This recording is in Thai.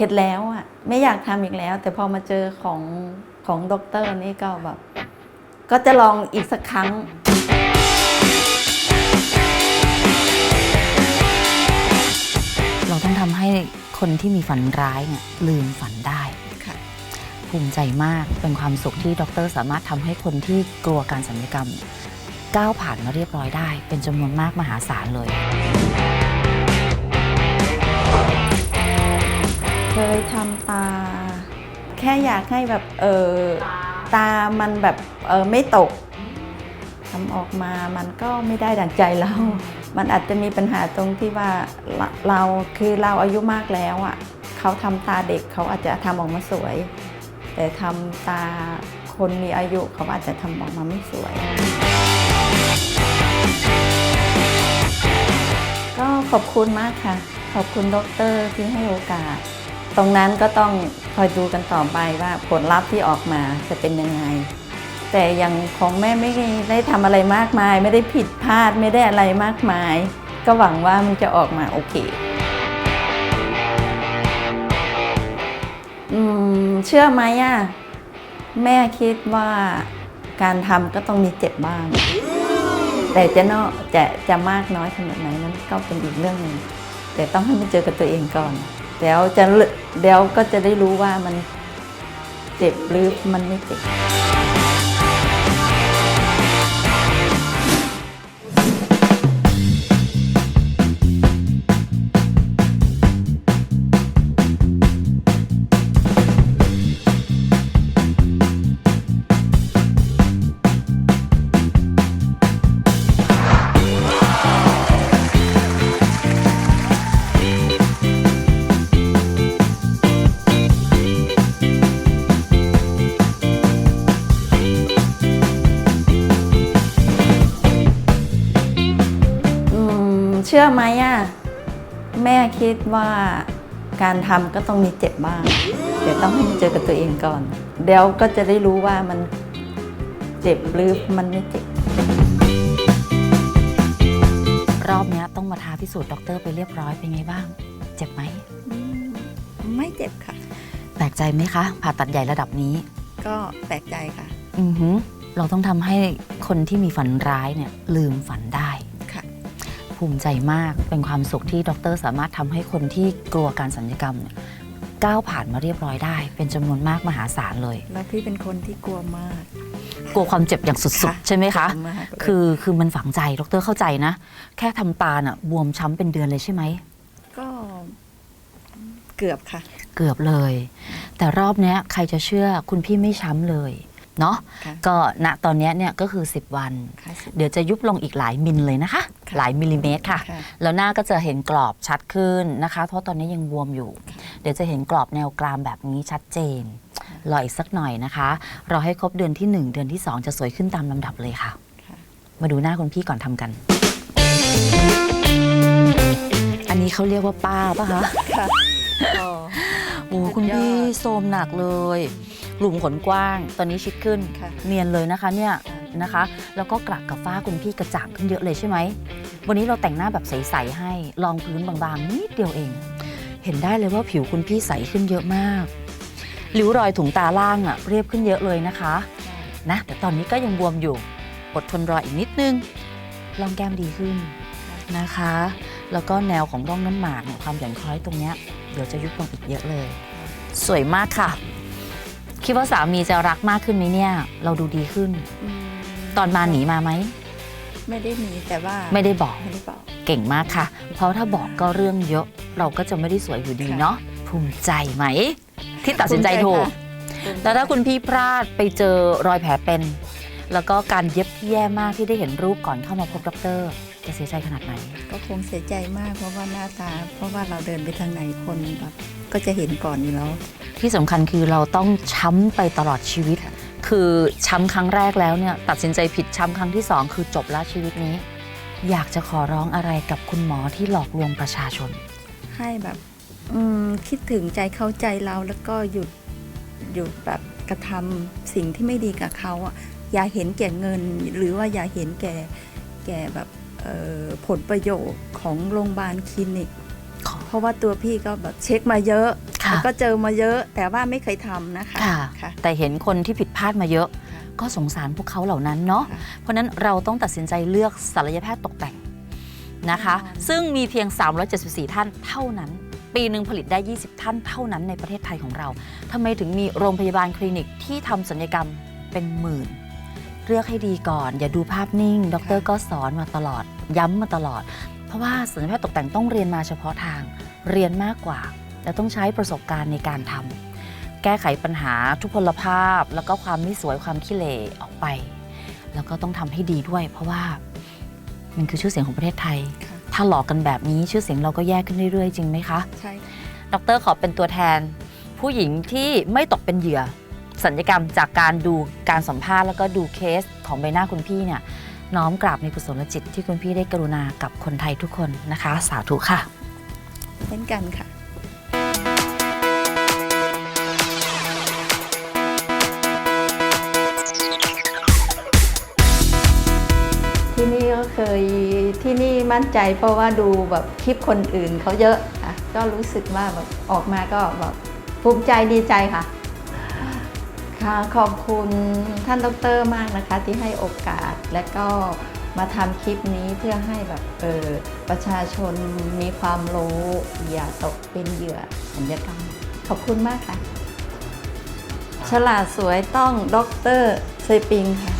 ข็ดแล้วอะไม่อยากทำอีกแล้ว แต่พอมาเจอของของด็อกเตอร์นี่ก็แบบ ก็จะลองอีกสักครั้ง เราต้องทำให้คนที่มีฝันร้ายเนี่ยลืมฝันได้ค่ะภูมิใจมากเป็นความสุขที่ดรสามารถทำให้คนที่กลัวการสัญญกรรมเนี่ยก้าวผ่านมาเรียบร้อยได้ เป็นจำนวนมากมหาศาลเลย ยทำตา แค่อยากให้แบบเออตามันแบบเออไม่ตกทำออกมามันก็ไม่ได้ดังใจเรา มันอาจจะมีปัญหาตรงที่ว่าเราเราคือเราอายุมากแล้วอะเขาทำตาเด็กเขาอาจจะทำออกมาสวย แต่ทำตาคนมีอายุเขาอาจจะทำออกมาไม่สวย ก็ขอบคุณมากค่ะ ขอบคุณดรที่ให้โอกาส ตรงนั้นก็ต้องคอยดูกันต่อไปว่าผลลัพธ์ที่ออกมาจะเป็นยังไง แต่อย่างของแม่ไม่ได้ทำอะไรมากมาย ไม่ได้ผิดพลาดไม่ได้อะไรมากมาย ก็หวังว่ามันจะออกมาโอเคอเชื่อไหมอะแม่คิดว่าการทำก็ต้องมีเจ็บบ้าง แต่จะเนาะจะจะมากน้อยขนาดไหนนั้นก็เป็นอีกเรื่องหนึ่งแต่ต้องให้มันเจอกับตัวเองก่อน เดี๋ยวจะเดี๋ยวก็จะได้รู้ว่ามันเจ็บหรือมันไม่เจ็บ ชื่อไหมอะแม่คิดว่าการทำก็ต้องมีเจ็บบ้างแต่ต้องให้มันเจอกับตัวเองก่อน เดี๋ยวก็จะได้รู้ว่ามันเจ็บหรือมันไม่เจ็บ รอบเนี้ยต้องมาท้าพิสูจน์ดรไปเรียบร้อยเป็นไงบ้าง เจ็บไหม ไม่เจ็บค่ะ แปลกใจไหมคะ ผ่าตัดใหญ่ระดับนี้ ก็แปลกใจค่ะ อือหือเราต้องทำให้คนที่มีฝันร้ายเนี่ยลืมฝันได้ค่ะ ภูมิใจมาก เป็นความสุขที่ดร สามารถทำให้คนที่กลัวการสัญญกรรมเนี่ยก้าวผ่านมาเรียบร้อยได้ เป็นจำนวนมากมหาศาลเลย แล้วพี่เป็นคนที่กลัวมาก กลัวความเจ็บอย่างสุดค่ะๆใช่ไหมคะกลัวมากเลยคือคือมันฝังใจดรเข้าใจนะ แค่ทำตาน่ะบวมช้ำเป็นเดือนเลยใช่ไหมก็เกือบค่ะ เกือบเลย แต่รอบเนี้ยใครจะเชื่อคุณพี่ไม่ช้ำเลยเนาะค่ะก็ณตอนเนี้ยเนี่ยก็คือ 10 วันค่ะสิเดี๋ยวจะยุบลงอีกหลายมิลเลยนะคะค่ะ หลายมิลลิเมตรค่ะค่ะ แล้วหน้าก็จะเห็นกรอบชัดขึ้นนะคะ เพราะตอนนี้ยังบวมอยู่ เดี๋ยวจะเห็นกรอบแนวกรามแบบนี้ชัดเจนรออีกสักหน่อยนะคะรอให้ครบเดือนที่ 1 เดือนที่ 2 จะสวยขึ้นตามลำดับเลยค่ะค่ะ มาดูหน้าคุณพี่ก่อนทำกัน อันนี้เขาเรียกว่าป้าปะคะค่ะก็โอ้คุณพี่โทรมหนักเลย หลุมขนกว้าง ตอนนี้ชิดขึ้นค่ะเนียนเลยนะคะเนี่ยค่ะ นะคะ แล้วก็กระกับฝ้าคุณพี่กระจ่างขึ้นเยอะเลยใช่ไหม วันนี้เราแต่งหน้าแบบใสๆให้รองพื้นบางๆนิดเดียวเอง เห็นได้เลยว่าผิวคุณพี่ใสขึ้นเยอะมากริ้วรอยถุงตาล่างอะเรียบขึ้นเยอะเลยนะคะนะแต่ตอนนี้ก็ยังบวมอยู่อดทนรออีกนิดนึงรองแก้มดีขึ้นนะคะ แล้วก็แนวของร่องน้ำหมากเนี่ยความหย่อนคล้อยตรงเนี้ยเดี๋ยวจะยุบลงอีกเยอะเลย สวยมากค่ะ คิดว่าสามีจะรักมากขึ้นไหมเนี่ย เราดูดีขึ้น ตอนมาหนีมาไหม ไม่ได้หนีแต่ว่าไม่ได้บอก ไม่ได้บอก เก่งมากค่ะ เพราะถ้าบอกก็เรื่องเยอะ เราก็จะไม่ได้สวยอยู่ดีค่ะ เนาะ ภูมิใจไหม ที่ตัดสินใจถูก ภูมิใจแล้วถ้าคุณพี่พลาดไปเจอรอยแผลเป็น แล้วก็การเย็บที่แย่มากที่ได้เห็นรูปก่อนเข้ามาพบดอกเตอรจะเสียใจขนาดไหน ก็คงเสียใจมากเพราะว่าหน้าตา เพราะว่าเราเดินไปทางไหนคนแบบก็จะเห็นก่อนอยู่แล้ว ที่สำคัญคือเราต้องช้ำไปตลอดชีวิต ค่ะ คือช้ำครั้งแรกแล้วเนี่ยตัดสินใจผิดช้ำครั้งที่สองคือจบแล้วชีวิตนี้ อยากจะขอร้องอะไรกับคุณหมอที่หลอกลวงประชาชน ให้แบบอืมคิดถึงใจเข้าใจเราแล้วก็หยุดหยุดแบบกระทำสิ่งที่ไม่ดีกับเขาอะอย่าเห็นแก่เงิน หรือว่าอย่าเห็นแก่แก่แบบเอ่อผลประโยชน์ของโรงพยาบาลคลินิก เพราะว่าตัวพี่ก็แบบเช็คมาเยอะค่ะแล้วก็เจอมาเยอะ แต่ว่าไม่เคยทำนะคะค่ะค่ะแต่เห็นคนที่ผิดพลาดมาเยอะค่ะก็สงสารพวกเขาเหล่านั้นเนาะค่ะเพราะฉะนั้นเราต้องตัดสินใจเลือกศัลยแพทย์ตกแต่งนะคะแน่นอนซึ่งมีเพียง 374 ท่านเท่านั้น ปีหนึ่งผลิตได้ 20 ท่านเท่านั้นในประเทศไทยของเราทำไมถึงมีโรงพยาบาลคลินิกที่ทำศัลยกรรมเป็นหมื่นเลือกให้ดีก่อน อย่าดูภาพนิ่ง ดรก็สอนมาตลอด ย้ำมาตลอด เพราะว่าศัลยแพทย์ตกแต่งต้องเรียนมาเฉพาะทาง เรียนมากกว่า และต้องใช้ประสบการณ์ในการทำแก้ไขปัญหาทุพพลภาพ แล้วก็ความไม่สวยความขี้เหร่ออกไป แล้วก็ต้องทำให้ดีด้วย เพราะว่ามันคือชื่อเสียงของประเทศไทยค่ะถ้าหลอกกันแบบนี้ชื่อเสียงเราก็แย่ขึ้นเรื่อยๆ จริงไหมคะ ใช่ค่ะดรขอเป็นตัวแทน ผู้หญิงที่ไม่ตกเป็นเหยื่อสัญญกรรมจากการดูการสัมภาษณ์แล้วก็ดูเคสของใบหน้าคุณพี่เนี่ย น้อมกราบในกุศลจิตที่คุณพี่ได้กรุณากับคนไทยทุกคนนะคะ สาธุค่ะ เช่นกันค่ะที่นี่ก็เคยที่นี่มั่นใจเพราะว่าดูแบบคลิปคนอื่นเขาเยอะค่ะก็รู้สึกว่าแบบออกมาก็แบบภูมิใจดีใจค่ะ ค่ะขอบคุณท่านดรมากนะคะ ที่ให้โอกาสและก็มาทำคลิปนี้เพื่อให้แบบเออประชาชนมีความรู้อย่าตกเป็นเหยื่อสัญญกรรม ขอบคุณมากค่ะ ฉลาดสวยต้องดรเซปิงค่ะ